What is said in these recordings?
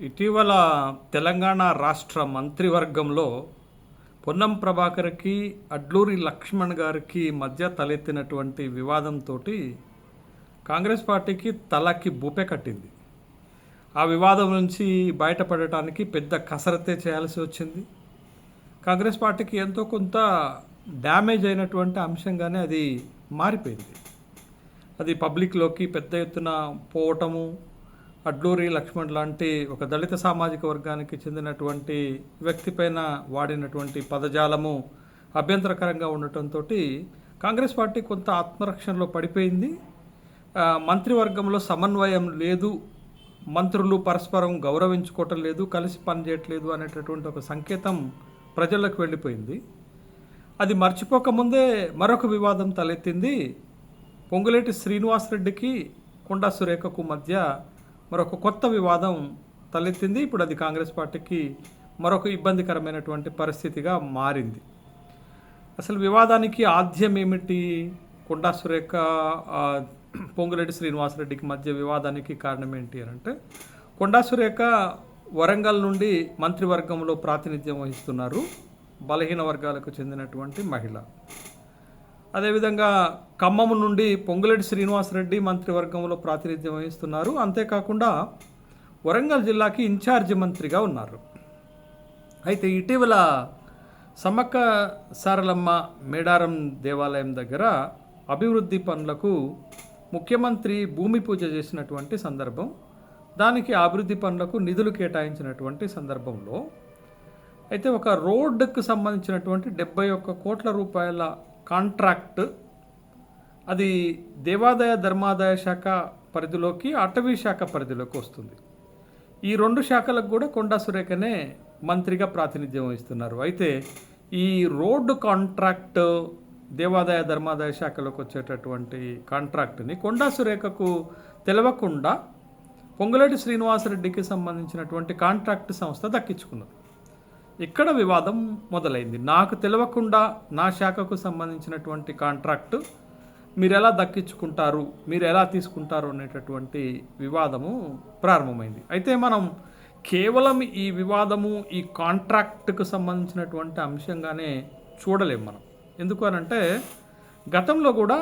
ఇటీవల తెలంగాణ రాష్ట్ర మంత్రివర్గంలో పొన్నం ప్రభాకర్కి అడ్లూరి లక్ష్మణ్ గారికి మధ్య తలెత్తినటువంటి వివాదంతో కాంగ్రెస్ పార్టీకి తలకి బూపె కట్టింది. ఆ వివాదం నుంచి బయటపడటానికి పెద్ద కసరత్తే చేయాల్సి వచ్చింది. కాంగ్రెస్ పార్టీకి ఎంతో కొంత డ్యామేజ్ అయినటువంటి అంశంగానే అది మారిపోయింది. అది పబ్లిక్లోకి పెద్ద ఎత్తున పోవటము అడ్లూరి లక్ష్మణ్ లాంటి ఒక దళిత సామాజిక వర్గానికి చెందినటువంటి వ్యక్తి పైన వాడినటువంటి పదజాలము అభ్యంతరకరంగా ఉండటంతో కాంగ్రెస్ పార్టీ కొంత ఆత్మరక్షణలో పడిపోయింది. మంత్రివర్గంలో సమన్వయం లేదు. మంత్రులు పరస్పరం గౌరవించుకోవటం లేదు కలిసి పనిచేయట్లేదు అనేటటువంటి ఒక సంకేతం ప్రజలకు వెళ్ళిపోయింది. అది మర్చిపోకముందే మరొక వివాదం తలెత్తింది. పొంగులేటి శ్రీనివాసరెడ్డికి కొండా సురేఖకు మధ్య మరొక కొత్త వివాదం తలెత్తింది. ఇప్పుడు అది కాంగ్రెస్ పార్టీకి మరొక ఇబ్బందికరమైనటువంటి పరిస్థితిగా మారింది. అసలు వివాదానికి ఆద్యం ఏమిటి కొండా సురేఖ ఆ, పొంగులేటి శ్రీనివాసరెడ్డికి మధ్య వివాదానికి కారణం ఏంటి అని అంటే కొండా సురేఖ వరంగల్ నుండి మంత్రివర్గంలో ప్రాతినిధ్యం వహిస్తున్నారు. బలహీన వర్గాలకు చెందినటువంటి మహిళ. అదేవిధంగా ఖమ్మం నుండి పొంగులేటి శ్రీనివాసరెడ్డి మంత్రివర్గంలో ప్రాతినిధ్యం వహిస్తున్నారు. అంతేకాకుండా వరంగల్ జిల్లాకి ఇన్ఛార్జి మంత్రిగా ఉన్నారు. అయితే ఇటీవల సమ్మక్క సారలమ్మ మేడారం దేవాలయం దగ్గర అభివృద్ధి పనులకు ముఖ్యమంత్రి భూమి పూజ చేసినటువంటి సందర్భం దానికి అభివృద్ధి పనులకు నిధులు కేటాయించినటువంటి సందర్భంలో అయితే ఒక రోడ్డుకు సంబంధించినటువంటి డెబ్బై ఒక్క కోట్ల రూపాయల కాంట్రాక్ట్. అది దేవాదాయ ధర్మాదాయ శాఖ పరిధిలోకి అటవీ శాఖ పరిధిలోకి వస్తుంది. ఈ రెండు శాఖలకు కూడా కొండా సురేఖనే మంత్రిగా ప్రాతినిధ్యం వహిస్తున్నారు. అయితే ఈ రోడ్డు కాంట్రాక్ట్ దేవాదాయ ధర్మాదాయ శాఖలోకి వచ్చేటటువంటి కాంట్రాక్ట్ని కొండా సురేఖకు తెలవకుండా పొంగులేటి శ్రీనివాసరెడ్డికి సంబంధించినటువంటి కాంట్రాక్ట్ సంస్థ దక్కించుకున్నది. ఇక్కడ వివాదం మొదలైంది. నాకు తెలియకుండా నా శాఖకు సంబంధించినటువంటి కాంట్రాక్టు మీరు ఎలా దక్కించుకుంటారు మీరు ఎలా తీసుకుంటారు అనేటటువంటి వివాదము ప్రారంభమైంది. అయితే మనం కేవలం ఈ వివాదము ఈ కాంట్రాక్ట్కు సంబంధించినటువంటి అంశంగానే చూడలేం మనం. ఎందుకు అనంటే గతంలో కూడా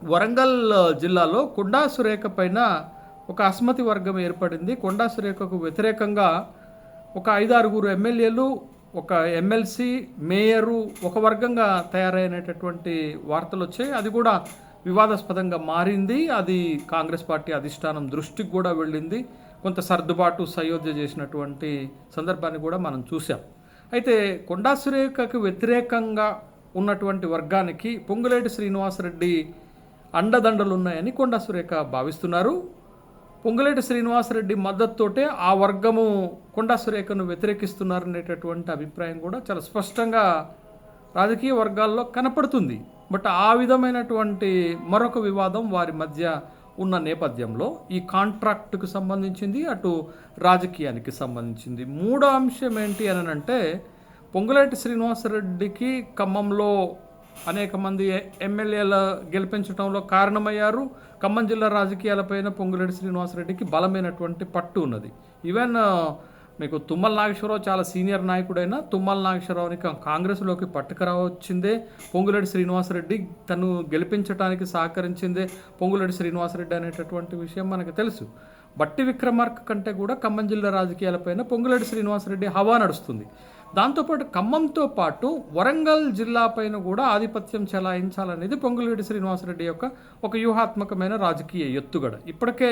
వరంగల్ జిల్లాలో కొండా సురేఖ పైన ఒక అస్మతి వర్గం ఏర్పడింది. కొండా సురేఖకు వ్యతిరేకంగా ఒక ఐదారుగురు ఎమ్మెల్యేలు ఒక ఎమ్మెల్సీ మేయరు ఒక వర్గంగా తయారైనటువంటి వార్తలు వచ్చాయి అది కూడా వివాదాస్పదంగా మారింది. అది కాంగ్రెస్ పార్టీ అధిష్టానం దృష్టికి కూడా వెళ్ళింది. కొంత సర్దుబాటు సయోధ్య చేసినటువంటి సందర్భాన్ని కూడా మనం చూసాం అయితే కొండా సురేఖకు వ్యతిరేకంగా ఉన్నటువంటి వర్గానికి పొంగులేటి శ్రీనివాసరెడ్డి అండదండలు ఉన్నాయని కొండా సురేఖ భావిస్తున్నారు. పొంగులేటి శ్రీనివాసరెడ్డి మద్దతుతోటే ఆ వర్గము కొండా సురేఖను వ్యతిరేకిస్తున్నారనేటటువంటి అభిప్రాయం కూడా చాలా స్పష్టంగా రాజకీయ వర్గాల్లో కనపడుతుంది. బట్ ఆ విధమైనటువంటి మరొక వివాదం వారి మధ్య ఉన్న నేపథ్యంలో ఈ కాంట్రాక్టుకు సంబంధించింది అటు రాజకీయానికి సంబంధించింది. మూడో అంశం ఏంటి అని అంటే పొంగులేటి శ్రీనివాసరెడ్డికి ఖమ్మంలో అనేక మంది ఎమ్మెల్యేల గెలిపించడంలో కారణమయ్యారు. ఖమ్మం జిల్లా రాజకీయాలపైన పొంగులేటి శ్రీనివాసరెడ్డికి బలమైనటువంటి పట్టు ఉన్నది. ఈవెన్ uh, మీకు తుమ్మల నాగేశ్వరరావు చాలా సీనియర్ నాయకుడైన తుమ్మల నాగేశ్వరరావుని కాంగ్రెస్లోకి పట్టుకురావచ్చిందే. పొంగులేటి శ్రీనివాసరెడ్డి తను గెలిపించడానికి సహకరించిందే పొంగులేటి శ్రీనివాసరెడ్డి అనేటటువంటి విషయం మనకు తెలుసు. బట్టి విక్రమార్క కంటే కూడా ఖమ్మం జిల్లా రాజకీయాలపైన పొంగులేటి శ్రీనివాసరెడ్డి హవా నడుస్తుంది. దాంతోపాటు ఖమ్మంతో పాటు వరంగల్ జిల్లా పైన కూడా ఆధిపత్యం చెలాయించాలనేది పొంగులేటి శ్రీనివాసరెడ్డి యొక్క ఒక వ్యూహాత్మకమైన రాజకీయ ఎత్తుగడ. ఇప్పటికే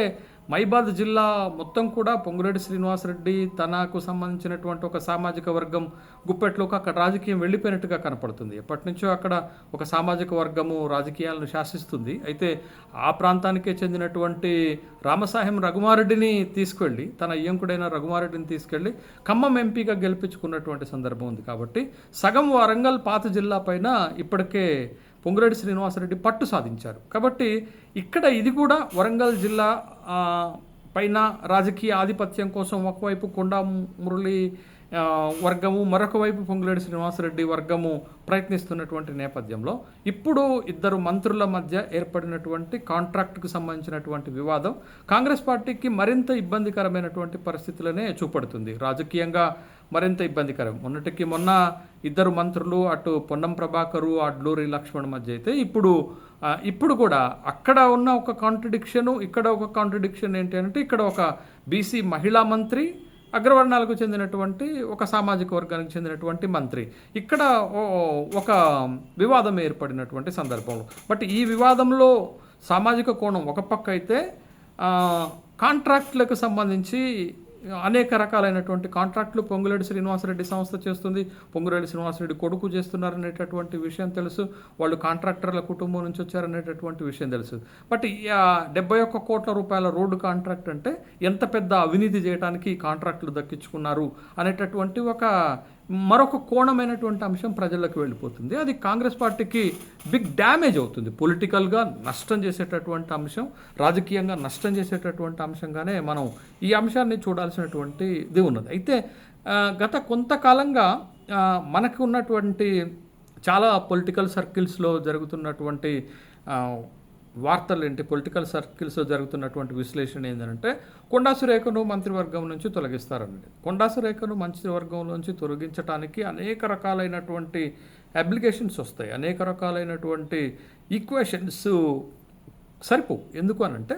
మైబాద్ జిల్లా మొత్తం కూడా పొంగులేటి శ్రీనివాసరెడ్డి తనకు సంబంధించినటువంటి ఒక సామాజిక వర్గం గుప్పెట్లోకి అక్కడ రాజకీయం వెళ్ళిపోయినట్టుగా కనపడుతుంది. ఎప్పటి నుంచో అక్కడ ఒక సామాజిక వర్గము రాజకీయాలను శాసిస్తుంది. అయితే ఆ ప్రాంతానికే చెందినటువంటి రామసాహెం రఘుమారెడ్డిని తీసుకెళ్ళి తన అయ్యంకుడైన రఘుమారెడ్డిని తీసుకెళ్ళి ఖమ్మం ఎంపీగా గెలిపించుకున్నటువంటి సందర్భం ఉంది. కాబట్టి సగం వరంగల్ పాత జిల్లా పైన ఇప్పటికే పొంగులేటి శ్రీనివాసరెడ్డి పట్టు సాధించారు. కాబట్టి ఇక్కడ ఇది కూడా వరంగల్ జిల్లా పైన రాజకీయ ఆధిపత్యం కోసం ఒకవైపు కొండా మురళి వర్గము మరొక వైపు పొంగులేటి శ్రీనివాసరెడ్డి వర్గము ప్రయత్నిస్తున్నటువంటి నేపథ్యంలో ఇప్పుడు ఇద్దరు మంత్రుల మధ్య ఏర్పడినటువంటి కాంట్రాక్ట్కు సంబంధించినటువంటి వివాదం కాంగ్రెస్ పార్టీకి మరింత ఇబ్బందికరమైనటువంటి పరిస్థితులనే చూపడుతుంది. రాజకీయంగా మరింత ఇబ్బందికరం. మొన్నటికి మొన్న ఇద్దరు మంత్రులు అటు పొన్నం ప్రభాకరు అడ్లూరి లక్ష్మణ్ మధ్య అయితే ఇప్పుడు ఇప్పుడు కూడా అక్కడ ఉన్న ఒక కాంట్రడిక్షను ఇక్కడ ఒక కాంట్రడిక్షన్ ఏంటి అంటే ఇక్కడ ఒక బీసీ మహిళా మంత్రి అగ్రవర్ణాలకు చెందినటువంటి ఒక సామాజిక వర్గానికి చెందినటువంటి మంత్రి. ఇక్కడ ఓ- ఒక వివాదం ఏర్పడినటువంటి సందర్భంలో బట్ ఈ వివాదంలో సామాజిక కోణం ఒక పక్క అయితే కాంట్రాక్ట్లకు కాంట్రాక్టులకు సంబంధించి అనేక రకాలైనటువంటి కాంట్రాక్టులు పొంగులేడు శ్రీనివాసరెడ్డి సంస్థ చేస్తుంది. పొంగులేడు శ్రీనివాసరెడ్డి కొడుకు చేస్తున్నారనేటటువంటి విషయం తెలుసు. వాళ్ళు కాంట్రాక్టర్ల కుటుంబం నుంచి వచ్చారనేటటువంటి విషయం తెలుసు. బట్ డెబ్బై ఒక్క కోట్ల రూపాయల రోడ్డు కాంట్రాక్ట్ అంటే ఎంత పెద్ద అవినీతి చేయడానికి కాంట్రాక్టులు దక్కించుకున్నారు అనేటటువంటి ఒక మరొక కోణమైనటువంటి అంశం ప్రజలకు వెళ్ళిపోతుంది. అది కాంగ్రెస్ పార్టీకి బిగ్ డ్యామేజ్ అవుతుంది. పొలిటికల్గా నష్టం చేసేటటువంటి అంశం రాజకీయంగా నష్టం చేసేటటువంటి అంశంగానే మనం ఈ అంశాన్ని చూడాల్సినటువంటి ఇది ఉన్నది. అయితే గత కొంతకాలంగా మనకు ఉన్నటువంటి చాలా పొలిటికల్ సర్కిల్స్లో జరుగుతున్నటువంటి వార్తలు ఏంటి? పొలిటికల్ సర్కిల్స్లో జరుగుతున్నటువంటి విశ్లేషణ ఏంటంటే కొండా సురేఖను మంత్రివర్గం నుంచి తొలగిస్తారన్నది కొండా సురేఖను మంత్రివర్గం నుంచి తొలగించడానికి అనేక రకాలైనటువంటి అప్లికేషన్స్ వస్తాయి. అనేక రకాలైనటువంటి ఈక్వేషన్స్ సరిపో ఎందుకు అనంటే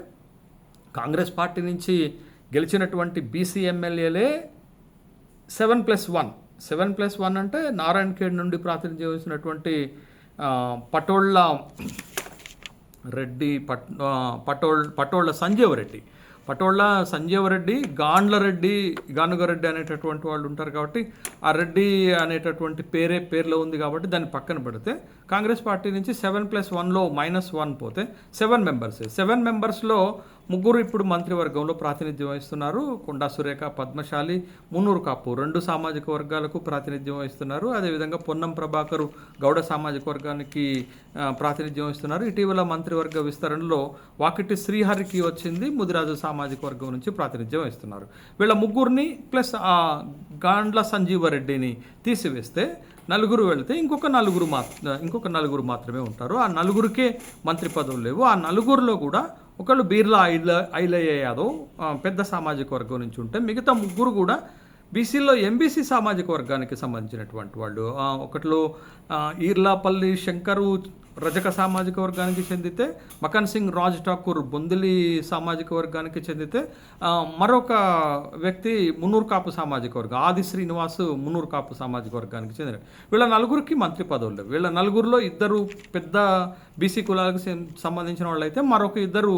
కాంగ్రెస్ పార్టీ నుంచి గెలిచినటువంటి BC ఎమ్మెల్యేలే seven plus one. Seven plus one అంటే నారాయణ ఖేడ్ నుండి ప్రాతినిధ్యం వహించినటువంటి పటోళ్ళ రెడ్డి పట్ ఆ, పటోళ్ పటోళ్ళ సంజీవరెడ్డి పటోళ్ళ సంజీవరెడ్డి గాండ్ల రెడ్డి గానుగరెడ్డి అనేటటువంటి వాళ్ళు ఉంటారు కాబట్టి ఆ రెడ్డి అనేటటువంటి పేరే పేర్లో ఉంది కాబట్టి దాన్ని పక్కన పెడితే కాంగ్రెస్ పార్టీ నుంచి సెవెన్ ప్లస్ వన్లో మైనస్ వన్ పోతే సెవెన్ మెంబర్స్. సెవెన్ మెంబర్స్లో ముగ్గురు ఇప్పుడు మంత్రివర్గంలో ప్రాతినిధ్యం వహిస్తున్నారు. కొండా సురేఖ పద్మశాలి మున్నూరు కాపు రెండు సామాజిక వర్గాలకు ప్రాతినిధ్యం వహిస్తున్నారు. అదేవిధంగా పొన్నం ప్రభాకరు గౌడ సామాజిక వర్గానికి ప్రాతినిధ్యం వహిస్తున్నారు. ఇటీవల మంత్రివర్గ విస్తరణలో వాకిటి శ్రీహరికి వచ్చింది. ముదిరాజు సామాజిక వర్గం నుంచి ప్రాతినిధ్యం వహిస్తున్నారు. వీళ్ళ ముగ్గురిని ప్లస్ ఆ గాండ్ల సంజీవరెడ్డిని తీసివేస్తే నలుగురు వెళితే ఇంకొక నలుగురు మాత్ర ఇంకొక నలుగురు మాత్రమే ఉంటారు. ఆ నలుగురికే మంత్రి పదవులు లేవు. ఆ నలుగురిలో కూడా ఒకళ్ళు బీర్లా ఐల ఐలయ్య యాదవ్ పెద్ద సామాజిక వర్గం నుంచి ఉంటే మిగతా ముగ్గురు కూడా బీసీలో ఎంబీసీ సామాజిక వర్గానికి సంబంధించినటువంటి వాళ్ళు. ఒకట్లో ఒకటిలో ఈర్లాపల్లి శంకరు రజక సామాజిక వర్గానికి చెందితే మకన్ సింగ్ రాజ్ ఠాకూర్ బొందిలి సామాజిక వర్గానికి చెందితే మరొక వ్యక్తి మున్నూరు కాపు సామాజిక వర్గం ఆది శ్రీనివాస్ మున్నూరు కాపు సామాజిక వర్గానికి చెందిన. వీళ్ళ నలుగురికి మంత్రి పదవులు లేవు. వీళ్ళ నలుగురిలో ఇద్దరు పెద్ద బీసీ కులాలకు సంబంధించిన వాళ్ళు అయితే మరొక ఇద్దరు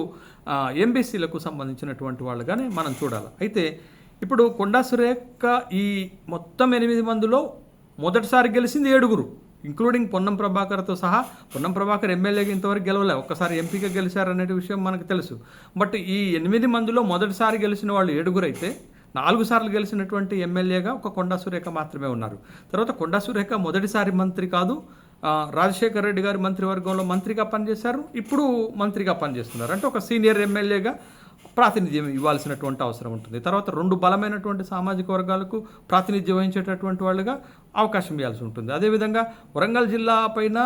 ఎంబీసీలకు సంబంధించినటువంటి వాళ్ళుగానే మనం చూడాలి. అయితే ఇప్పుడు కొండా సురేఖ ఈ మొత్తం ఎనిమిది మందిలో మొదటిసారి గెలిచింది ఏడుగురు. ఇంక్లూడింగ్ పొన్నం ప్రభాకర్తో సహా పొన్నం ప్రభాకర్ ఎమ్మెల్యేగా ఇంతవరకు గెలవలే. ఒక్కసారి ఎంపీగా గెలిచారనే విషయం మనకు తెలుసు. బట్ ఈ ఎనిమిది మందిలో మొదటిసారి గెలిచిన వాళ్ళు ఏడుగురైతే నాలుగు సార్లు గెలిచినటువంటి ఎమ్మెల్యేగా ఒక కొండా సురేఖ మాత్రమే ఉన్నారు. తర్వాత కొండా సురేఖ మొదటిసారి మంత్రి కాదు రాజశేఖర రెడ్డి గారి మంత్రివర్గంలో మంత్రిగా పనిచేశారు. ఇప్పుడు మంత్రిగా పనిచేస్తున్నారు. అంటే ఒక సీనియర్ ఎమ్మెల్యేగా ప్రాతినిధ్యం ఇవ్వాల్సినటువంటి అవసరం ఉంటుంది. తర్వాత రెండు బలమైనటువంటి సామాజిక వర్గాలకు ప్రాతినిధ్యం వహించేటటువంటి వాళ్ళుగా అవకాశం ఇవ్వాల్సి ఉంటుంది. అదేవిధంగా వరంగల్ జిల్లా పైన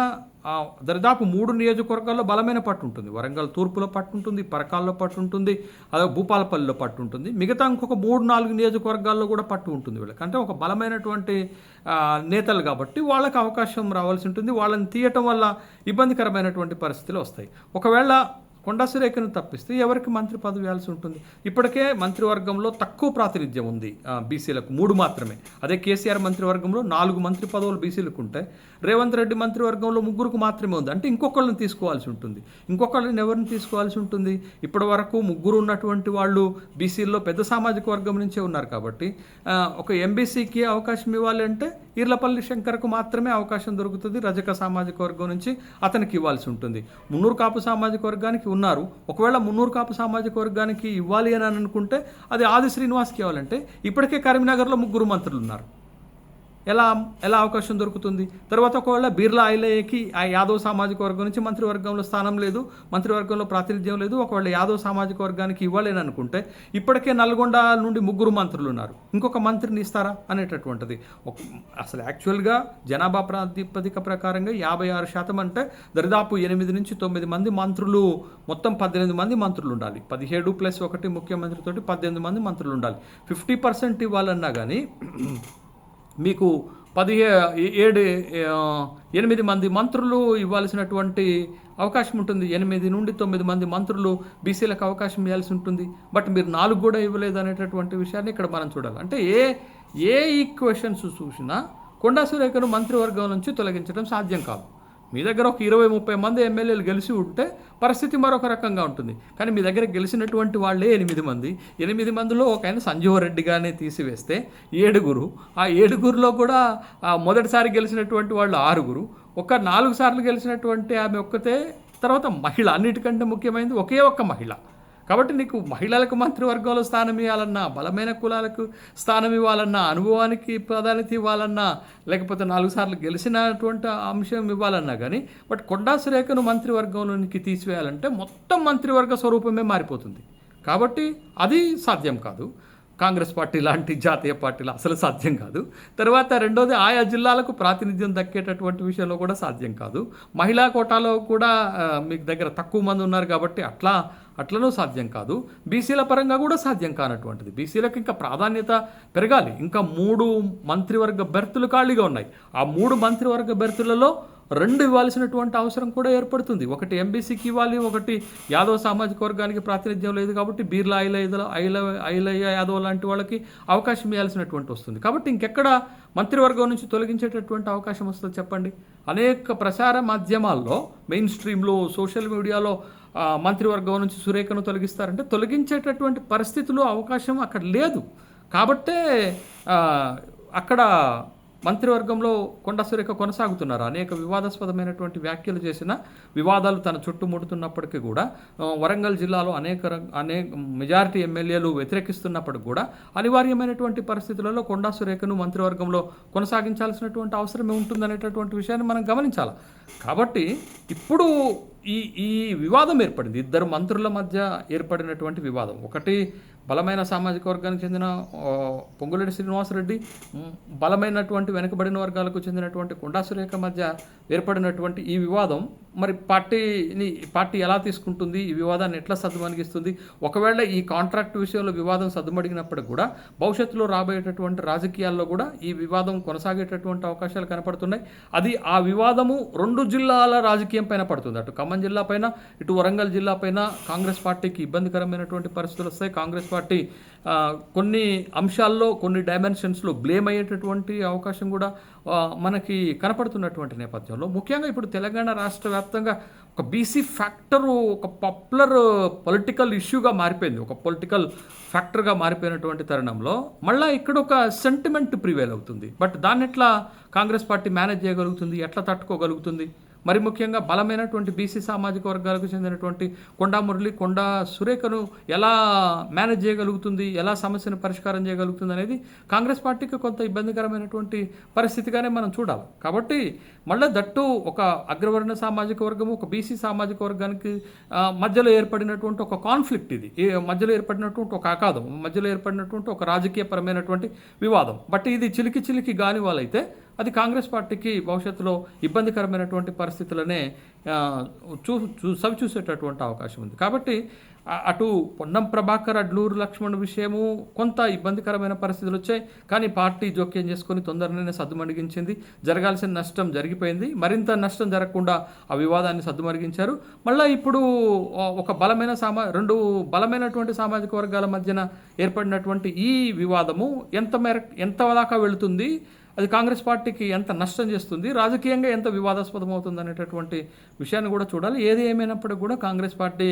దరిదాపు మూడు నియోజకవర్గాల్లో బలమైన పట్టు ఉంటుంది. వరంగల్ తూర్పులో పట్టు ఉంటుంది పరకాల్లో పట్టు ఉంటుంది అదే భూపాలపల్లిలో పట్టు ఉంటుంది. మిగతా ఇంకొక మూడు నాలుగు నియోజకవర్గాల్లో కూడా పట్టు ఉంటుంది వీళ్ళకి. అంటే ఒక బలమైనటువంటి నేతలు కాబట్టి వాళ్ళకి అవకాశం రావాల్సి ఉంటుంది. వాళ్ళని తీయటం వల్ల ఇబ్బందికరమైనటువంటి పరిస్థితులు వస్తాయి. ఒకవేళ కొండా సురేఖను తప్పిస్తే ఎవరికి మంత్రి పదవి ఇవ్వాల్సి ఉంటుంది? ఇప్పటికే మంత్రివర్గంలో తక్కువ ప్రాతినిధ్యం ఉంది. బీసీలకు మూడు మాత్రమే. అదే కేసీఆర్ మంత్రివర్గంలో నాలుగు మంత్రి పదవులు బీసీలకు ఉంటాయి రేవంత్ రెడ్డి మంత్రివర్గంలో ముగ్గురికి మాత్రమే ఉంది. అంటే ఇంకొకళ్ళని తీసుకోవాల్సి ఉంటుంది. ఇంకొకళ్ళని ఎవరిని తీసుకోవాల్సి ఉంటుంది? ఇప్పటి వరకు ముగ్గురు ఉన్నటువంటి వాళ్ళు బీసీల్లో పెద్ద సామాజిక వర్గం నుంచే ఉన్నారు కాబట్టి ఒక ఎంబీసీకి అవకాశం ఇవ్వాలి అంటే ఈర్లపల్లి శంకర్కు మాత్రమే అవకాశం దొరుకుతుంది. రజక సామాజిక వర్గం నుంచి అతనికి ఇవ్వాల్సి ఉంటుంది. మున్నూరు కాపు సామాజిక వర్గానికి ఉన్నారు. ఒకవేళ మున్నూరు కాపు సామాజిక వర్గానికి ఇవ్వాలి అని అనుకుంటే అది ఆది శ్రీనివాస్కి ఇవ్వాలంటే ఇప్పటికే కరీంనగర్లో ముగ్గురు మంత్రులు ఉన్నారు ఎలా ఎలా అవకాశం దొరుకుతుంది? తర్వాత ఒకవేళ బిర్లా ఐలయ్యకి ఆ యాదవ్ సామాజిక వర్గం నుంచి మంత్రివర్గంలో స్థానం లేదు మంత్రివర్గంలో ప్రాతినిధ్యం లేదు ఒకవేళ యాదవ్ సామాజిక వర్గానికి ఇవ్వలేని అనుకుంటే ఇప్పటికే నల్గొండ నుండి ముగ్గురు మంత్రులు ఉన్నారు. ఇంకొక మంత్రిని ఇస్తారా అనేటటువంటిది. ఒక- అసలు యాక్చువల్గా జనాభా ప్రాతిపదిక ప్రకారంగా యాభై ఆరు శాతం అంటే దరిదాపు ఎనిమిది నుంచి తొమ్మిది మంది మంత్రులు మొత్తం పద్దెనిమిది మంది మంత్రులు ఉండాలి. పదిహేడు ప్లస్ ఒకటి ముఖ్యమంత్రితోటి పద్దెనిమిది మంది మంత్రులు ఉండాలి. ఫిఫ్టీ పర్సెంట్ ఇవ్వాలన్నా కానీ మీకు పదిహే ఏడు ఎనిమిది మంది మంత్రులు ఇవ్వాల్సినటువంటి అవకాశం ఉంటుంది. ఎనిమిది నుండి తొమ్మిది మంది మంత్రులు బీసీలకు అవకాశం ఇవ్వాల్సి ఉంటుంది. బట్ మీరు నాలుగు కూడా ఇవ్వలేదు అనేటటువంటి విషయాన్ని ఇక్కడ మనం చూడాలి. అంటే ఏ ఏ ఈక్వెషన్స్ చూసినా కొండా సురేఖను మంత్రివర్గం నుంచి తొలగించడం సాధ్యం కాదు. మీ దగ్గర ఒక ఇరవై ముప్పై మంది ఎమ్మెల్యేలు గెలిచి ఉంటే పరిస్థితి మరొక రకంగా ఉంటుంది. కానీ మీ దగ్గర గెలిచినటువంటి వాళ్ళే ఎనిమిది మంది. ఎనిమిది మందిలో ఒక ఆయన సంజీవ రెడ్డిగానే తీసివేస్తే ఏడుగురు. ఆ ఏడుగురిలో కూడా మొదటిసారి గెలిచినటువంటి వాళ్ళు ఆరుగురు. ఒక నాలుగు సార్లు గెలిచినటువంటి ఆమె ఒక్కతే తర్వాత మహిళ. అన్నిటికంటే ముఖ్యమైనది ఒకే ఒక్క మహిళ. కాబట్టి నీకు మహిళలకు మంత్రివర్గంలో స్థానం ఇవ్వాలన్నా బలమైన కులాలకు స్థానం ఇవ్వాలన్నా అనుభవానికి ప్రాధాన్యత ఇవ్వాలన్నా లేకపోతే నాలుగు సార్లు గెలిచినటువంటి అంశం ఇవ్వాలన్నా కానీ బట్ కొండా సురేఖను మంత్రివర్గంలోనికి తీసివేయాలంటే మొత్తం మంత్రివర్గ స్వరూపమే మారిపోతుంది. కాబట్టి అది సాధ్యం కాదు. కాంగ్రెస్ పార్టీ లాంటి జాతీయ పార్టీలు అసలు సాధ్యం కాదు. తర్వాత రెండోది ఆయా జిల్లాలకు ప్రాతినిధ్యం దక్కేటటువంటి విషయంలో కూడా సాధ్యం కాదు. మహిళా కోటాలో కూడా మీకు దగ్గర తక్కువ మంది ఉన్నారు కాబట్టి అట్లా అట్లనూ సాధ్యం కాదు. బీసీల పరంగా కూడా సాధ్యం కానటువంటిది. బీసీలకు ఇంకా ప్రాధాన్యత పెరగాలి. ఇంకా మూడు మంత్రివర్గ బెర్తులు ఖాళీగా ఉన్నాయి. ఆ మూడు మంత్రివర్గ బెర్తులలో రెండు ఇవ్వాల్సినటువంటి అవసరం కూడా ఏర్పడుతుంది. ఒకటి ఎంబీసీకి ఇవ్వాలి ఒకటి యాదవ్ సామాజిక వర్గానికి ప్రాతినిధ్యం లేదు కాబట్టి బీర్లా ఐల ఐల ఐలయ్య యాదవ్ లాంటి వాళ్ళకి అవకాశం ఇవ్వాల్సినటువంటి వస్తుంది. కాబట్టి ఇంకెక్కడ మంత్రివర్గం నుంచి తొలగించేటటువంటి అవకాశం వస్తుంది చెప్పండి? అనేక ప్రసార మాధ్యమాల్లో మెయిన్ స్ట్రీమ్లో సోషల్ మీడియాలో మంత్రివర్గం నుంచి సురేఖను తొలగిస్తారంటే తొలగించేటటువంటి పరిస్థితులు అవకాశం అక్కడ లేదు. కాబట్టే అక్కడ మంత్రివర్గంలో కొండ సురేఖ కొనసాగుతున్నారు. అనేక వివాదాస్పదమైనటువంటి వ్యాఖ్యలు చేసిన వివాదాలు తన చుట్టుముడుతున్నప్పటికీ కూడా వరంగల్ జిల్లాలో అనేక అనేక మెజారిటీ ఎమ్మెల్యేలు వ్యతిరేకిస్తున్నప్పటికి కూడా అనివార్యమైనటువంటి పరిస్థితులలో కొండా సురేఖను మంత్రివర్గంలో కొనసాగించాల్సినటువంటి అవసరమే ఉంటుందనేటటువంటి విషయాన్ని మనం గమనించాలి? కాబట్టి ఇప్పుడు ఈ ఈ వివాదం ఏర్పడింది. ఇద్దరు మంత్రుల మధ్య ఏర్పడినటువంటి వివాదం. ఒకటి బలమైన సామాజిక వర్గానికి చెందిన పొంగులేటి శ్రీనివాసరెడ్డి బలమైనటువంటి వెనుకబడిన వర్గాలకు చెందినటువంటి కొండా సురేఖ మధ్య ఏర్పడినటువంటి ఈ వివాదం మరి పార్టీని పార్టీ ఎలా తీసుకుంటుంది ఈ వివాదాన్ని ఎట్లా సద్దుమణిగిస్తుంది? ఒకవేళ ఈ కాంట్రాక్ట్ విషయంలో వివాదం సద్దుమడిగినప్పటికి కూడా భవిష్యత్తులో రాబోయేటటువంటి రాజకీయాల్లో కూడా ఈ వివాదం కొనసాగేటటువంటి అవకాశాలు కనపడుతున్నాయి. అది ఆ వివాదము రెండు జిల్లాల రాజకీయం పైన పడుతుంది. అటు ఖమ్మం జిల్లా పైన ఇటు వరంగల్ జిల్లా పైన కాంగ్రెస్ పార్టీకి ఇబ్బందికరమైనటువంటి పరిస్థితులు వస్తాయి. కాంగ్రెస్ పార్టీ కొన్ని అంశాల్లో కొన్ని డైమెన్షన్స్లో బ్లేమ్ అయ్యేటటువంటి అవకాశం కూడా మనకి కనపడుతున్నటువంటి నేపథ్యంలో. ముఖ్యంగా ఇప్పుడు తెలంగాణ రాష్ట్ర వ్యాప్తంగా ఒక బీసీ ఫ్యాక్టరు ఒక పాపులర్ పొలిటికల్ ఇష్యూగా మారిపోయింది. ఒక పొలిటికల్ ఫ్యాక్టర్గా మారిపోయినటువంటి తరుణంలో మళ్ళీ ఇక్కడ ఒక సెంటిమెంట్ ప్రివేల్ అవుతుంది. బట్ దాన్ని ఎట్లా కాంగ్రెస్ పార్టీ మేనేజ్ చేయగలుగుతుంది? ఎట్లా తట్టుకోగలుగుతుంది? మరి ముఖ్యంగా బలమైనటువంటి బీసీ సామాజిక వర్గాలకు చెందినటువంటి కొండా మురళి కొండా సురేఖను ఎలా మేనేజ్ చేయగలుగుతుంది ఎలా సమస్యను పరిష్కారం చేయగలుగుతుంది అనేది కాంగ్రెస్ పార్టీకి కొంత ఇబ్బందికరమైనటువంటి పరిస్థితిగానే మనం చూడాలి. కాబట్టి మళ్ళీ దట్టు ఒక అగ్రవర్ణ సామాజిక వర్గము ఒక బీసీ సామాజిక వర్గానికి మధ్యలో ఏర్పడినటువంటి ఒక కాన్ఫ్లిక్ట్ ఇది. మధ్యలో ఏర్పడినటువంటి ఒక అకాదం మధ్యలో ఏర్పడినటువంటి ఒక రాజకీయపరమైనటువంటి వివాదం. బట్ ఇది చిలికి చిలికి గాని వాళ్ళైతే అది కాంగ్రెస్ పార్టీకి భవిష్యత్తులో ఇబ్బందికరమైనటువంటి పరిస్థితులనే చూ చూ సవి చూసేటటువంటి అవకాశం ఉంది. కాబట్టి అటు పొన్నం ప్రభాకర్ అడ్లూరు లక్ష్మణ్ విషయము కొంత ఇబ్బందికరమైన పరిస్థితులు వచ్చాయి. కానీ పార్టీ జోక్యం చేసుకొని తొందరగానే సద్దుమణిగించింది జరగాల్సిన నష్టం జరిగిపోయింది. మరింత నష్టం జరగకుండా ఆ వివాదాన్ని సద్దుమణిగించారు మళ్ళీ ఇప్పుడు ఒక బలమైన సామా రెండు బలమైనటువంటి సామాజిక వర్గాల మధ్యన ఏర్పడినటువంటి ఈ వివాదము ఎంత మేర ఎంత దాకా వెళుతుంది? అది కాంగ్రెస్ పార్టీకి ఎంత నష్టం చేస్తుంది రాజకీయంగా ఎంత వివాదాస్పదం అవుతుంది అనేటటువంటి విషయాన్ని కూడా చూడాలి. ఏది ఏమైనప్పటికీ కూడా కాంగ్రెస్ పార్టీ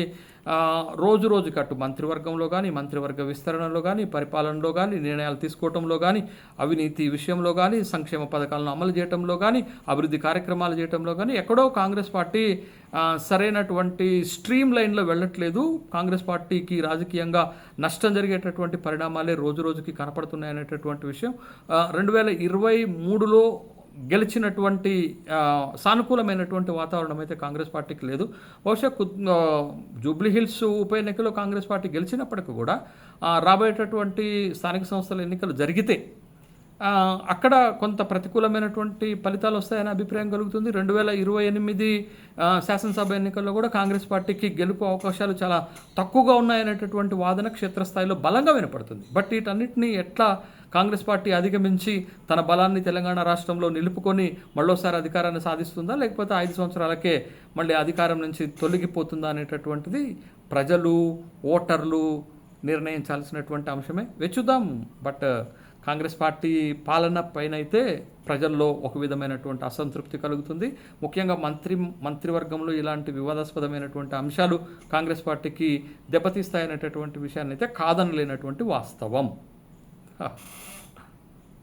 రోజు రోజు కట్టు మంత్రివర్గంలో కానీ మంత్రివర్గ విస్తరణలో కానీ పరిపాలనలో కానీ నిర్ణయాలు తీసుకోవటంలో కానీ అవినీతి విషయంలో కానీ సంక్షేమ పథకాలను అమలు చేయటంలో కానీ అభివృద్ధి కార్యక్రమాలు చేయటంలో కానీ ఎక్కడో కాంగ్రెస్ పార్టీ సరైనటువంటి స్ట్రీమ్ లైన్లో వెళ్ళట్లేదు. కాంగ్రెస్ పార్టీకి రాజకీయంగా నష్టం జరిగేటటువంటి పరిణామాలే రోజు రోజుకి కనపడుతున్నాయి అనేటటువంటి విషయం. రెండు వేల ఇరవై మూడులో గెలిచినటువంటి సానుకూలమైనటువంటి వాతావరణం అయితే కాంగ్రెస్ పార్టీకి లేదు. బహుశా జూబ్లీ హిల్స్ ఉప ఎన్నికలో కాంగ్రెస్ పార్టీ గెలిచినప్పటికీ కూడా రాబోయేటటువంటి స్థానిక సంస్థల ఎన్నికలు జరిగితే అక్కడ కొంత ప్రతికూలమైనటువంటి ఫలితాలు వస్తాయనే అభిప్రాయం కలుగుతుంది. రెండు వేల ఇరవై ఎనిమిది శాసనసభ ఎన్నికల్లో కూడా కాంగ్రెస్ పార్టీకి గెలుపు అవకాశాలు చాలా తక్కువగా ఉన్నాయనేటటువంటి వాదన క్షేత్రస్థాయిలో బలంగా వినపడుతుంది. బట్ వీటన్నిటిని ఎట్లా కాంగ్రెస్ పార్టీ అధిగమించి తన బలాన్ని తెలంగాణ రాష్ట్రంలో నిలుపుకొని మళ్ళోసారి అధికారాన్ని సాధిస్తుందా? లేకపోతే ఐదు సంవత్సరాలకే మళ్ళీ అధికారం నుంచి తొలగిపోతుందా అనేటటువంటిది ప్రజలు ఓటర్లు నిర్ణయించాల్సినటువంటి అంశమే. వెచ్చుదాం బట్ కాంగ్రెస్ పార్టీ పాలన పైన అయితే ప్రజల్లో ఒక విధమైనటువంటి అసంతృప్తి కలుగుతుంది. ముఖ్యంగా మంత్రి మంత్రివర్గంలో ఇలాంటి వివాదాస్పదమైనటువంటి అంశాలు కాంగ్రెస్ పార్టీకి దెబ్బతీస్తాయనేటటువంటి విషయాన్ని అయితే కాదనలేనటువంటి వాస్తవం.